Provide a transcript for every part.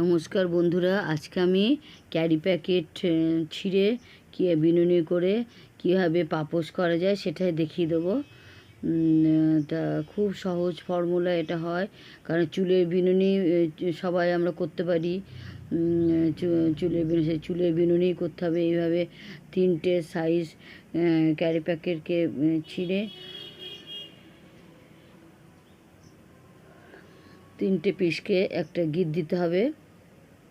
নমস্কার বন্ধুরা, আজকে আমি ক্যারি প্যাকেট ছিঁড়ে কী বিনুনি করে কীভাবে পাপোশ করা যায় সেটাই দেখিয়ে দেবো। তা খুব সহজ ফর্মুলা এটা হয়, কারণ চুলের বিনুনি সবাই আমরা করতে পারি। চুলের বিনুনি চুলের বিনুনি করতে হবে। এইভাবে তিনটে সাইজ ক্যারি প্যাকেটকে ছিঁড়ে তিনটে পিসকে একটা গিট দিতে হবে।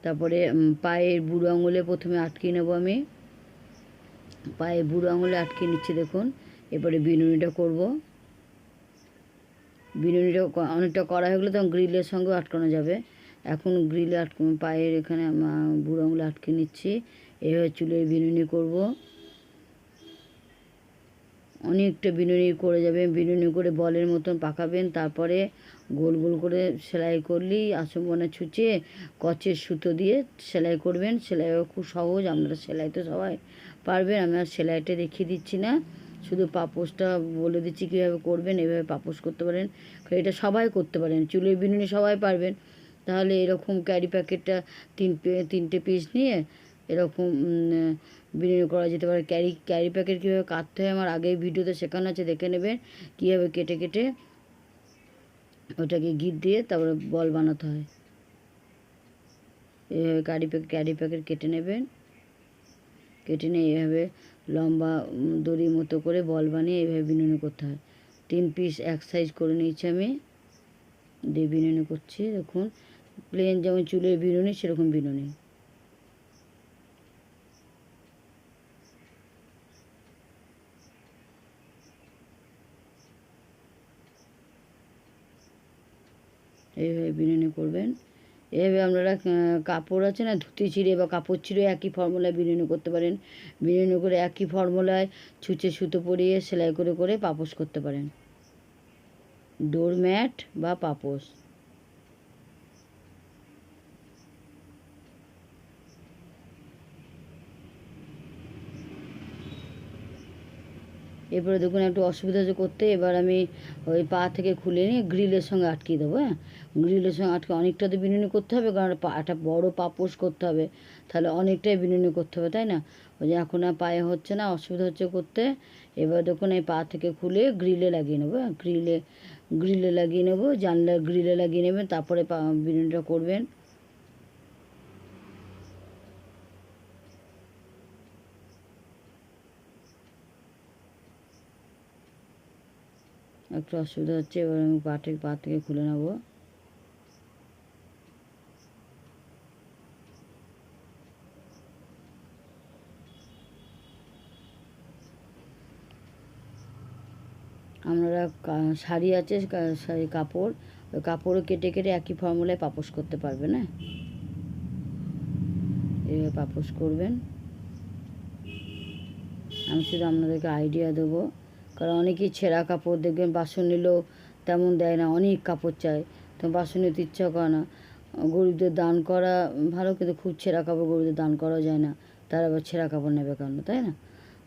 তারপরে পায়ের বুড়ো আঙুলে প্রথমে আটকে নেব আমি। পায়ের বুড়ো আঙুলে আটকে নিচ্ছি দেখুন। এরপরে বিনুনিটা করব। বিনুনিটা অনেকটা করা হয়ে গেলে তখন গ্রিলের সঙ্গে আটকানো যাবে। এখন গ্রিলে আটক পায়ের এখানে বুড়ো আঙুলে আটকে নিচ্ছি। এভাবে চুলের বিনুনি করব। অনেকটা বিনুনি করে যাবেন বিনুনি করে বলের মতন পাকাবেন, তারপরে গোল গোল করে সেলাই করলেই আচমনে ছুঁচে কচের সুতো দিয়ে সেলাই করবেন। সেলাইও খুব সহজ, আপনারা সেলাই তো সবাই পারবেন, আমি আর সেলাইটা দেখিয়ে দিচ্ছি না। শুধু পাপোশটা বলে দিচ্ছি কীভাবে করবেন, এভাবে পাপোশ করতে পারেন। এটা সবাই করতে পারেন, চুলের বিনুনি সবাই পারবেন। তাহলে এরকম ক্যারি প্যাকেটটা তিন তিনটে পিস নিয়ে এরকম বিনিয়োগ করা যেতে পারে। ক্যারি ক্যারি প্যাকেট কীভাবে কাটতে হয় আমার আগেই ভিডিওতে শেখানো আছে, দেখে নেবেন কীভাবে কেটে কেটে ওটাকে গিট দিয়ে তারপরে বল বানাতে হয়। এইভাবে ক্যারি প্যাকেট ক্যারি প্যাকেট কেটে নেবেন। কেটে নিয়ে এইভাবে লম্বা দড়ি মতো করে বল বানিয়ে এইভাবে বিনুনি করতে হয়। তিন পিস এক সাইজ করে নিয়েছি আমি। দিয়ে বিনুনি করছি, দেখুন। প্লেন যেমন চুলের বিনুনি সেরকম বিনুনি এইভাবে বিনুনি করবেন। এভাবে আপনারা কাপড় আছে না, ধুতি ছিঁড়ে বা কাপড় ছিঁড়ে একই ফর্মুলায় বিনুনি করতে পারেন। বিনুনি করে একই ফর্মুলায় ছুঁচে সুতো পরিয়ে সেলাই করে করে পাপোশ করতে পারেন। ডোরম্যাট বা পাপোশ। এরপরে দেখুন একটু অসুবিধা হচ্ছে করতে, এবার আমি ওই পা থেকে খুলে নিয়ে গ্রিলের সঙ্গে আটকিয়ে দেবো হ্যাঁ? গ্রিলের সঙ্গে আটকে অনেকটা তো বিনুনি করতে হবে, কারণ একটা বড়ো পাপোশ করতে হবে, তাহলে অনেকটাই বিনুনি করতে হবে, তাই না? ওই যে এখন আর পায়ে হচ্ছে না, অসুবিধা হচ্ছে করতে, এবার দেখুন এই পা থেকে খুলে গ্রিলে লাগিয়ে নেব হ্যাঁ? গ্রিলে গ্রিলে লাগিয়ে নেব জানলা গ্রিলে লাগিয়ে নেবেন, তারপরে পা বিনুনিটা করবেন। একটু অসুবিধা হচ্ছে, এবার আমি পাটে পা থেকে খুলে নেব। আপনারা শাড়ি আছে শাড়ি, কাপড়। ওই কাপড়ও কেটে কেটে একই ফর্মুলায় পাপোশ করতে পারবেন হ্যাঁ এভাবে পাপোশ করবেন। আমি শুধু আপনাদেরকে আইডিয়া দেবো। কারণ অনেকেই ছেঁড়া কাপড় দেখবেন, বাসন নিলেও তেমন দেয় না, অনেক কাপড় চায়। তো বাসন নিতে ইচ্ছা করে না। গরিবদের দান করা ভালো, কিন্তু খুব ছেঁড়া কাপড় গরিবদের দান করা যায় না। তারা আবার ছেঁড়া কাপড় নেবে কেন, তাই না?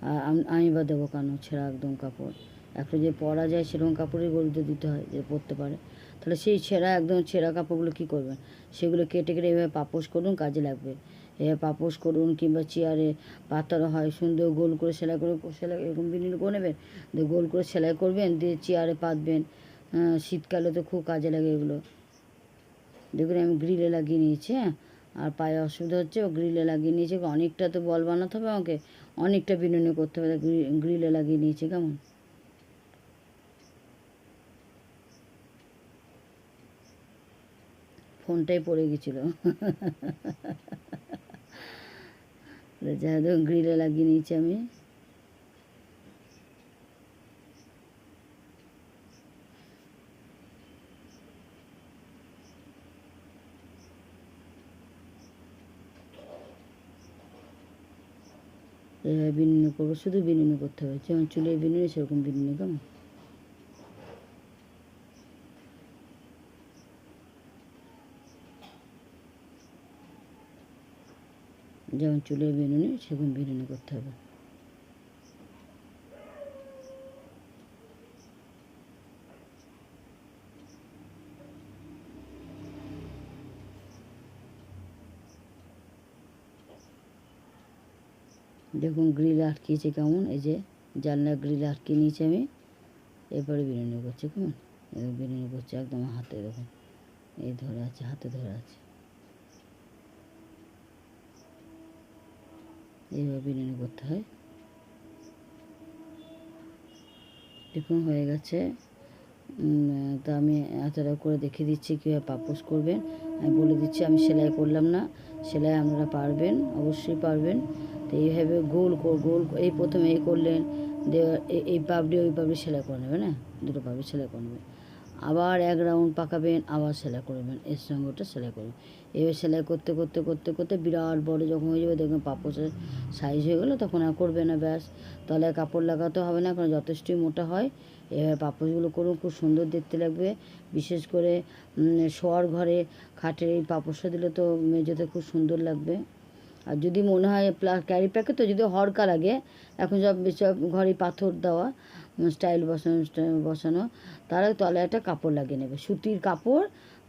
আর আমি বা দেবো কেন ছেঁড়া একদম কাপড়? একটা যে পরা যায় সেরকম কাপড়ই গরিবদের দিতে হয়, যে পরতে পারে। তাহলে সেই ছেঁড়া, একদম ছেঁড়া কাপড়গুলো কী করবেন? সেগুলো কেটে কেটে এভাবে পাপোশ করুন, কাজে লাগবে। পাপোশ করুন কিংবা চেয়ারে পাতারও হয় সুন্দর গোল করে সেলাই করে সেলাই এরকম বিনিয়োগ করে নেবেন দিয়ে গোল করে সেলাই করবেন দিয়ে চেয়ারে পাতবেন। আহ, শীতকালে তো খুব কাজে লাগে এগুলো। দেখুন আমি গ্রিলে লাগিয়ে নিয়েছি হ্যাঁ। আর পায়ে অসুবিধা হচ্ছে ও গ্রিলে লাগিয়ে নিয়েছে। অনেকটা তো বল বানাতে হবে আমাকে অনেকটা বিনুনি করতে হবে। গ্রি- গ্রিলে লাগিয়ে নিয়েছে কেমন? ফোনটাই পড়ে গেছিল। যাই গ্রিলে লাগিয়ে নিয়েছি আমি। এভাবে বিনুনি করব, শুধু বিনুনি করতে হবে, যেমন চুলের বিনুনি সেরকম বিনুনি কেমন? যেমন চুলের বেনুনি, সেরকম বেনুনি করতে হবে। দেখুন, গ্রিল আটকিয়েছে কেমন? এই যে জানলা গ্রিল আটকে নিয়েছি আমি। এরপরে বিরিয়ানি করছি, কেমন? বিরিয়ানি করছি একদম হাতে, দেখুন। এই ধরে আছে, হাতে ধরে আছে। এইভাবে বিরিয়ানি করতে হয়। দেখুন, হয়ে গেছে। তা আমি এতটা করে দেখিয়ে দিচ্ছি কীভাবে পাপোশ করবেন। আমি বলে দিচ্ছি, আমি সেলাই করলাম না। সেলাই আপনারা পারবেন, অবশ্যই পারবেন। তো এইভাবে গোল গোল এই প্রথমে এই করলেন এই পাবড়ি ওই পাবড়ি সেলাই করে নেবেন না দুটো পাবড়ি সেলাই করে নেবেন। আবার এক রাউন্ড পাকাবেন, আবার সেলাই করবেন। এর সঙ্গে ওটা সেলাই করবেন। এবার সেলাই করতে করতে করতে করতে বিরাট বড় যখন হয়ে যাবে দেখবেন পাপোশের সাইজ হয়ে গেলো, তখন আর করবে না, ব্যাস। তাহলে কাপড় লাগাতে হবে না, কারণ যথেষ্টই মোটা হয়। এবার পাপোশগুলো করুন, খুব সুন্দর দেখতে লাগবে। বিশেষ করে শোয়ার ঘরে খাটের এই পাপোশটা দিলে তো মেঝেতে খুব সুন্দর লাগবে। আর যদি মনে হয় প্লা, ক্যারি প্যাকে তো যদি হরকা লাগে, এখন সব সব ঘরে পাথর দেওয়া স্টাইল বসানো বসানো তারা তলায় একটা কাপড় লাগিয়ে নেবে। সুতির কাপড়,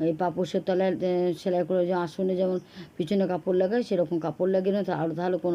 এই পাপোশের তলায় সেলাই করে যে আসনে যেমন পিছনে কাপড় লাগায়, সেরকম কাপড় লাগিয়ে নেবে আর তাহলে কোনো